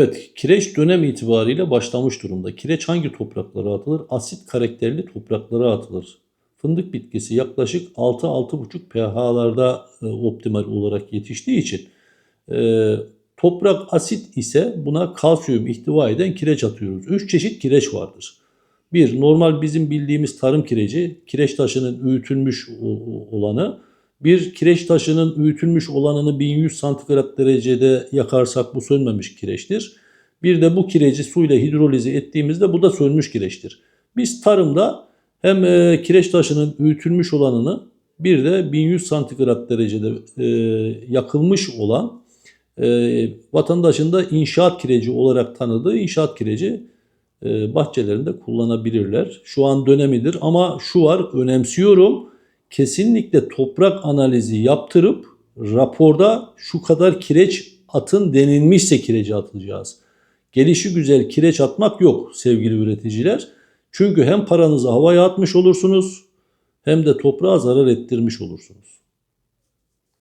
Evet, kireç dönem itibariyle başlamış durumda. Kireç hangi topraklara atılır? Asit karakterli topraklara atılır. Fındık bitkisi yaklaşık 6-6,5 pH'larda e, optimal olarak yetiştiği için e, toprak asit ise buna kalsiyum ihtiva eden kireç atıyoruz. 3 çeşit kireç vardır. Bir, normal bizim bildiğimiz tarım kireci, kireç taşının öğütülmüş olanı. Bir kireç taşının öğütülmüş olanını 1100 santigrat derecede yakarsak bu sönmemiş kireçtir. Bir de bu kireci suyla hidrolize ettiğimizde bu da sönmüş kireçtir. Biz tarımda hem e, kireç taşının öğütülmüş olanını bir de 1100 santigrat derecede e, yakılmış olan e, vatandaşın da inşaat kireci olarak tanıdığı inşaat kireci e, bahçelerinde kullanabilirler. Şu an dönemidir ama şu var önemsiyorum. Kesinlikle toprak analizi yaptırıp raporda şu kadar kireç atın denilmişse kireci atacağız. Gelişi güzel kireç atmak yok sevgili üreticiler. Çünkü hem paranızı havaya atmış olursunuz hem de toprağa zarar ettirmiş olursunuz.